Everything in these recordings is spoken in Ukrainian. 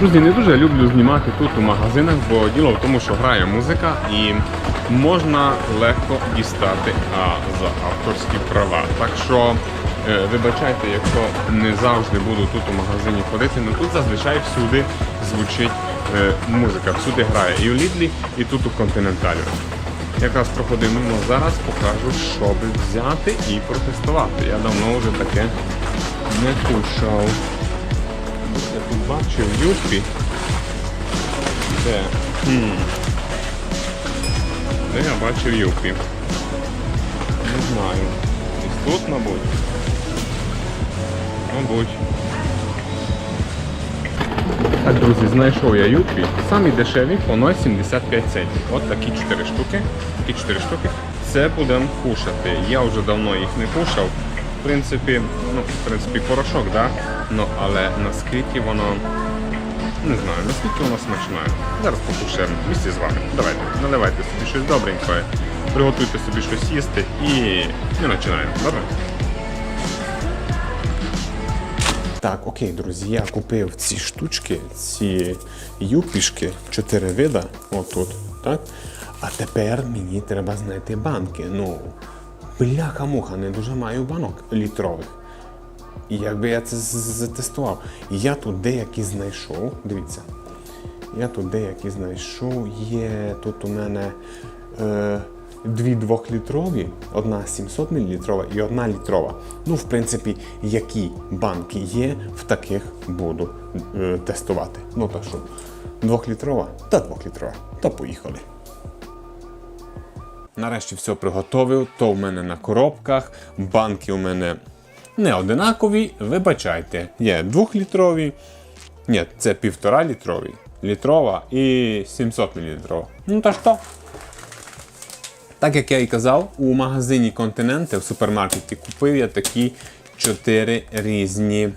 Друзі, не дуже люблю знімати тут у магазинах, бо діло в тому, що грає музика і можна легко дістати а, за авторські права. Так що е, вибачайте, якщо не завжди буду тут у магазині ходити, але тут зазвичай всюди звучить е, музика, всюди грає і у Лідлі, і тут у Континенталі. Якраз проходив мимо зараз, покажу, що би взяти і протестувати. Я давно вже таке не кушав. Я тут бачив Юпі. Де? Хм. Де я бачив Юпі? Не знаю. Десь тут, мабуть. Мабуть. Так, друзі, знайшов я Юпі. Самі дешеві по 0,75 центів. От такі 4 штуки. Такі 4 штуки. Це будемо кушати. Я вже давно їх не кушав. В принципі, ну, в принципі, порошок, да? Ну, але наскільки воно. Не знаю, наскільки воно смачне. Зараз покушаємо місці з вами. Давайте, наливайте собі щось добреньке, приготуйте собі щось їсти і ми починаємо. Добре? Так, окей, друзі, я купив ці штучки, ці юпішки, чотири вида, отут, так? А тепер мені треба знайти банки. Ну, бляха-муха, не дуже маю банок літрових. І якби я це затестував. Я тут деякі знайшов, дивіться. Я тут деякі знайшов. Є тут у мене е, дві двохлітрові, одна 700 мл і одна літрова. Ну, в принципі, які банки є, в таких буду е, тестувати. Ну так що, двохлітрова та двохлітрова. Та поїхали. Нарешті все приготовив, то в мене на коробках, банки у мене не одинакові, вибачайте. Є двохлітрові, ні, це півтора літрові, літрова і 700 мл. Ну та що? Так як я і казав, у магазині Континенти в супермаркеті купив я такі чотири різні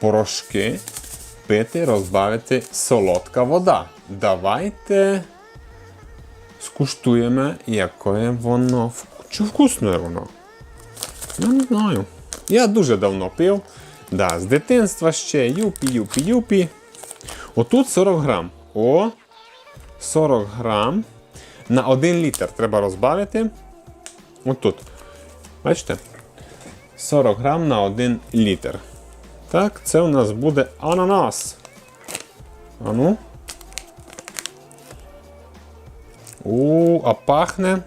порошки. Пити, розбавити солодка вода. Давайте скуштуємо, яке воно. Чи вкусне воно? Я не знаю. Я дуже давно пив. Да, з дитинства ще юпі, юпі, юпі. Отут 40 грам. О, 40 грам. На 1 літр треба розбавити. Отут. Бачите? 40 грам на 1 літр. Так, це у нас буде ананас. А У, а пахне.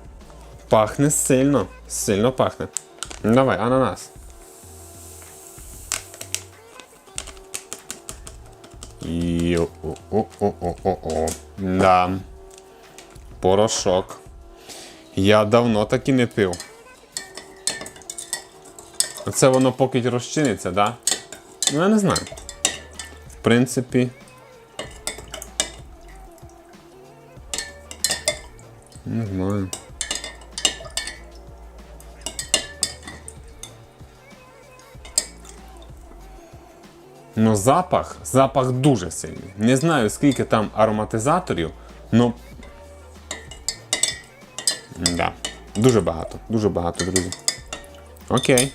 Пахне сильно. Сильно пахне. Давай, ананас. І о-о-о-о-о. Да. Порошок. Я давно так і не пив. Це воно поки розчиниться, да? Ну, я не знаю. В принципі. Не знаю. Ну, запах, запах дуже сильний. Не знаю, скільки там ароматизаторів, ну. Да. Дуже багато, дуже багато, друзі. Окей.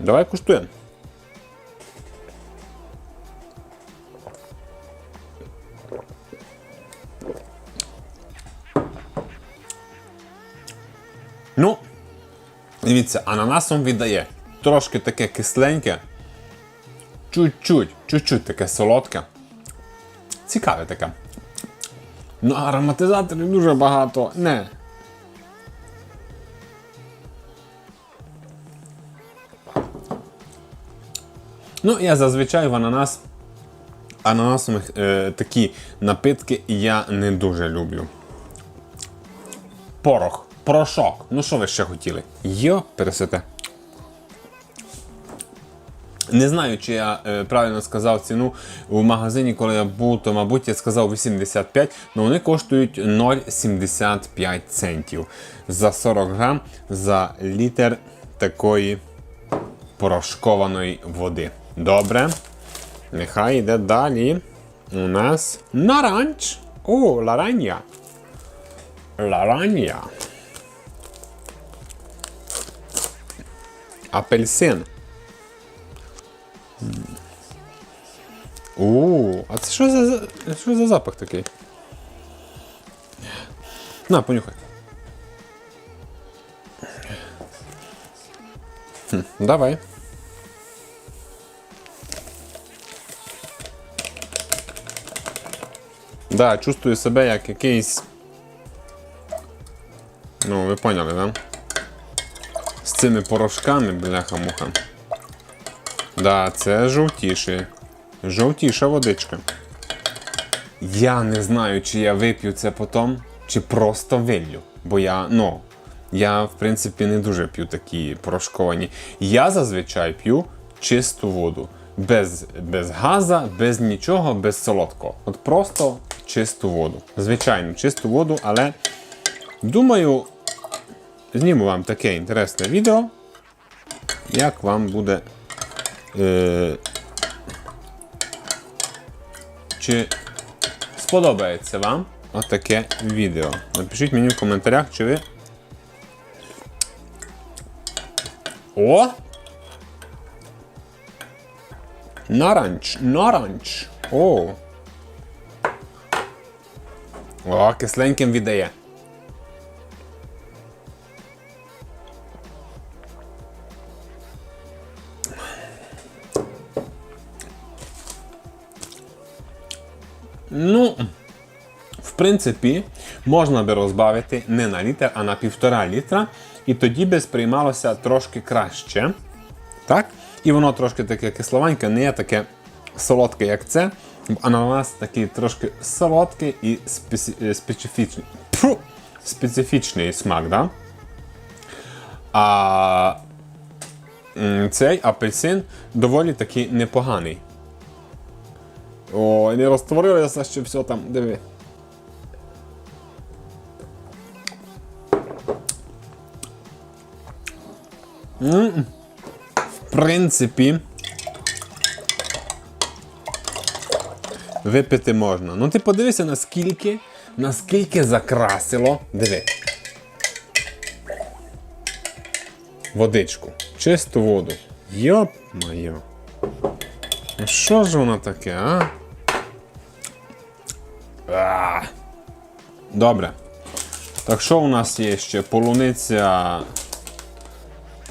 Давай куштуємо. Дивіться, ананасом віддає. Трошки таке кисленьке. Чуть-чуть, чуть-чуть таке солодке. Цікаве таке. Ну, ароматизаторів дуже багато. Не. Ну, я зазвичай в ананас. Ананасових е, такі напитки я не дуже люблю. Порох, порошок. Ну що ви ще хотіли? Йо, пересете. Не знаю, чи я е, правильно сказав ціну в магазині, коли я був, то мабуть я сказав 85, але вони коштують 0,75 центів за 40 грам за літр такої порошкованої води. Добре. Нехай йде далі. У нас наранч. О, ларання. Ларання. Апельсин. О, а це що за що за запах такий? На, понюхай. Хм, Давай. Да, чувствую себе як якийсь. Ну, ви поняли, да? З цими порошками, бляха-муха. Да, це жовтіше. Жовтіша водичка. Я не знаю, чи я вип'ю це потім, чи просто виллю. Бо я, ну, я, в принципі, не дуже п'ю такі порошковані. Я зазвичай п'ю чисту воду. Без, без газа, без нічого, без солодкого. От просто чисту воду. Звичайно, чисту воду, але думаю, зніму вам таке інтересне відео, як вам буде. Е, чи сподобається вам отаке відео? Напишіть мені в коментарях, чи ви. О! Наранч, наранч. О. О, кисленьким віддає. Принципі, можна би розбавити не на літр, а на півтора літра. І тоді би сприймалося трошки краще. Так? І воно трошки таке кисловеньке, не є таке солодке, як це. Ананас такий трошки солодкий і е, специфічний. Фу! специфічний смак, да? А цей апельсин доволі таки непоганий. О, не розтворилося ще все там, диви. В принципі. Випити можна. Ну ти подивися, наскільки, наскільки закрасило. Диви. Водичку. Чисту воду. Йоп моє. Ну що ж воно таке, а? А. Добре. Так що у нас є ще полуниця.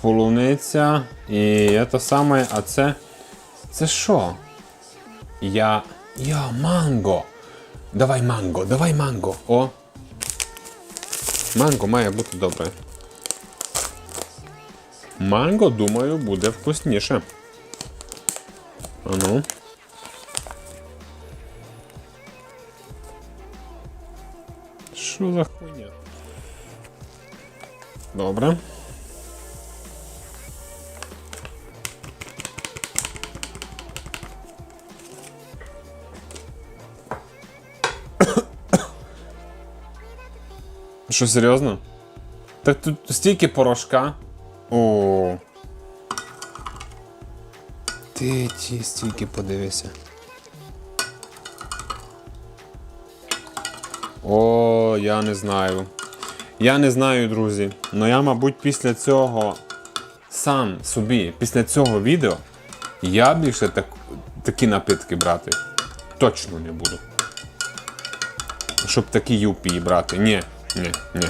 Полуниця і це саме, а це. Це що? Я. Я манго. Давай манго, давай манго. О. Манго має бути добре. Манго, думаю, буде вкусніше. А ну. Що за хуйня? Добре. Що, серйозно? Так тут стільки порошка. О. Ти ті стільки подивися. О, я не знаю. Я не знаю, друзі. Но я, мабуть, після цього сам собі, після цього відео, я більше так, такі напитки брати точно не буду. Щоб такі юпії брати. Ні, ні, ні.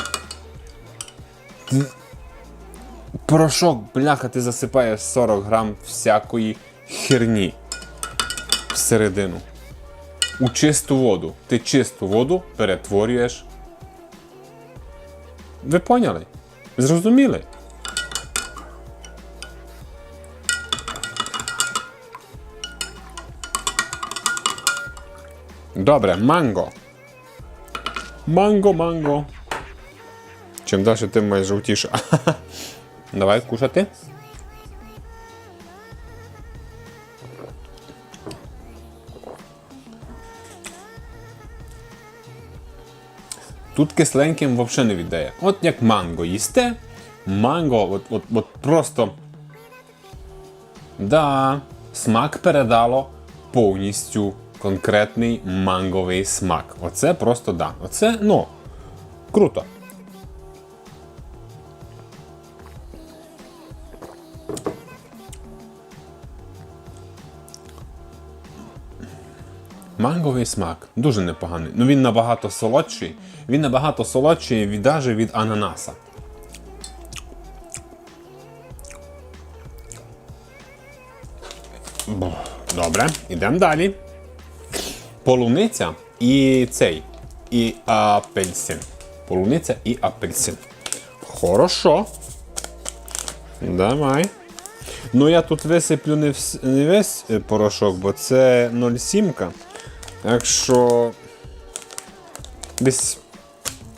Порошок, бляха, ти засипаєш 40 грам всякої херні всередину. У чисту воду. Ти чисту воду перетворюєш. Ви поняли? Зрозуміли? Добре, манго. Манго, манго. Чим далі, тим маєш жовтіше. Давай кушати. Тут кисленьким взагалі не віддає. От як манго їсте, манго, от, от, от просто. Да, смак передало повністю конкретний манговий смак. Оце просто да. Оце, ну, круто. Манговий смак. Дуже непоганий. Ну він набагато солодший. Він набагато солодший від, даже від ананаса. Добре, йдемо далі. Полуниця і цей. І апельсин. Полуниця і апельсин. Хорошо. Давай. Ну я тут висиплю не, весь порошок, бо це 0,7. Так що десь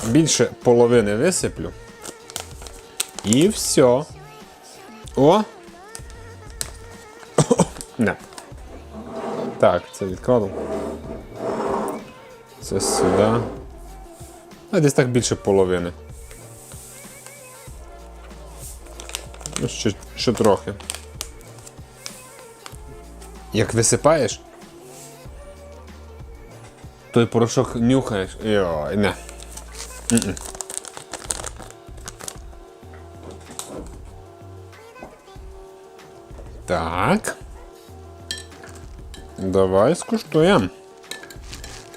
більше половини висиплю. І все. О! Не. Так, це відкладу. Це сюди. А десь так більше половини. Ну, ще, ще трохи. Як висипаєш, той порошок нюхаєш. Йой, не. М-м. Так. Давай скуштуємо.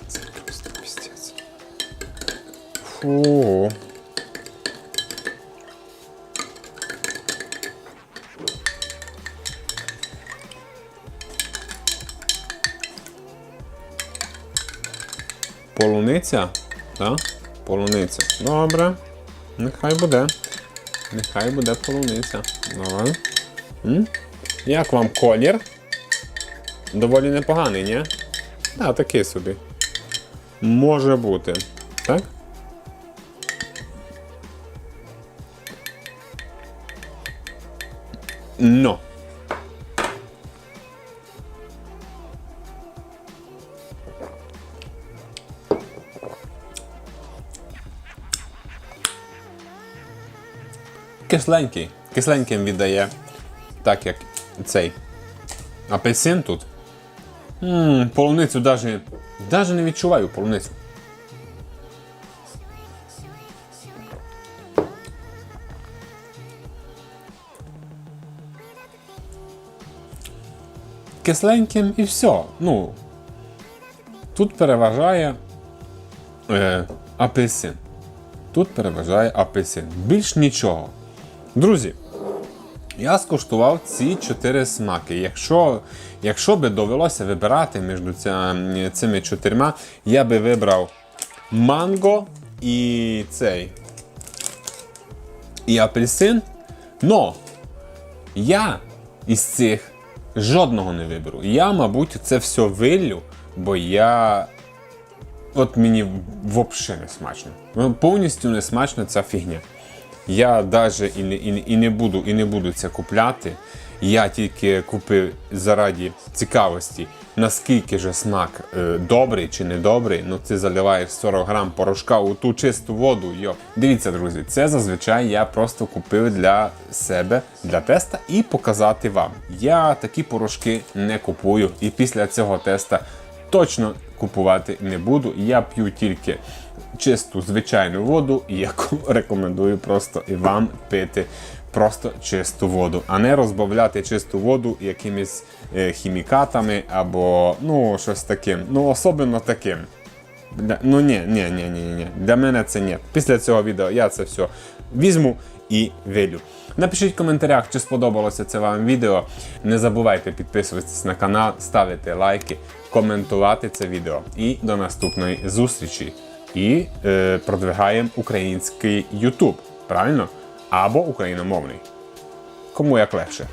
Це просто піздець. Фу. Полуниця? Так? Полуниця. Добре. Нехай буде. Нехай буде полуниця. Давай. М? Як вам колір? Доволі непоганий, ні? Так, такий собі. Може бути. Так? Но. Кисленький. Кисленьким віддає, так як цей апельсин тут. Ммм, полуницю навіть, навіть не відчуваю полуницю. Кисленьким і все. Ну, тут переважає е, апельсин. Тут переважає апельсин. Більш нічого. Друзі, я скуштував ці чотири смаки. Якщо, якщо би довелося вибирати між цими чотирма, я би вибрав манго і цей. І апельсин. Но я із цих жодного не виберу. Я, мабуть, це все виллю, бо я. От мені взагалі не смачно. Повністю не смачна ця фігня. Я навіть і не, і, і не буду і не буду це купляти. Я тільки купив заради цікавості, наскільки же смак е, добрий чи не добрий. Ну ти заливаєш 40 грам порошка у ту чисту воду. Йо. Дивіться, друзі, це зазвичай я просто купив для себе для теста і показати вам. Я такі порошки не купую, і після цього теста точно купувати не буду. Я п'ю тільки чисту звичайну воду, яку рекомендую просто і вам пити просто чисту воду, а не розбавляти чисту воду якимись е, хімікатами або ну щось таким. Ну, особливо таким. Ну ні, ні, ні, ні, ні. Для мене це ні. Після цього відео я це все візьму і вилю. Напишіть в коментарях, чи сподобалося це вам відео. Не забувайте підписуватись на канал, ставити лайки, коментувати це відео. І до наступної зустрічі. І е, продвигаємо український YouTube, правильно? Або україномовний. Кому як легше.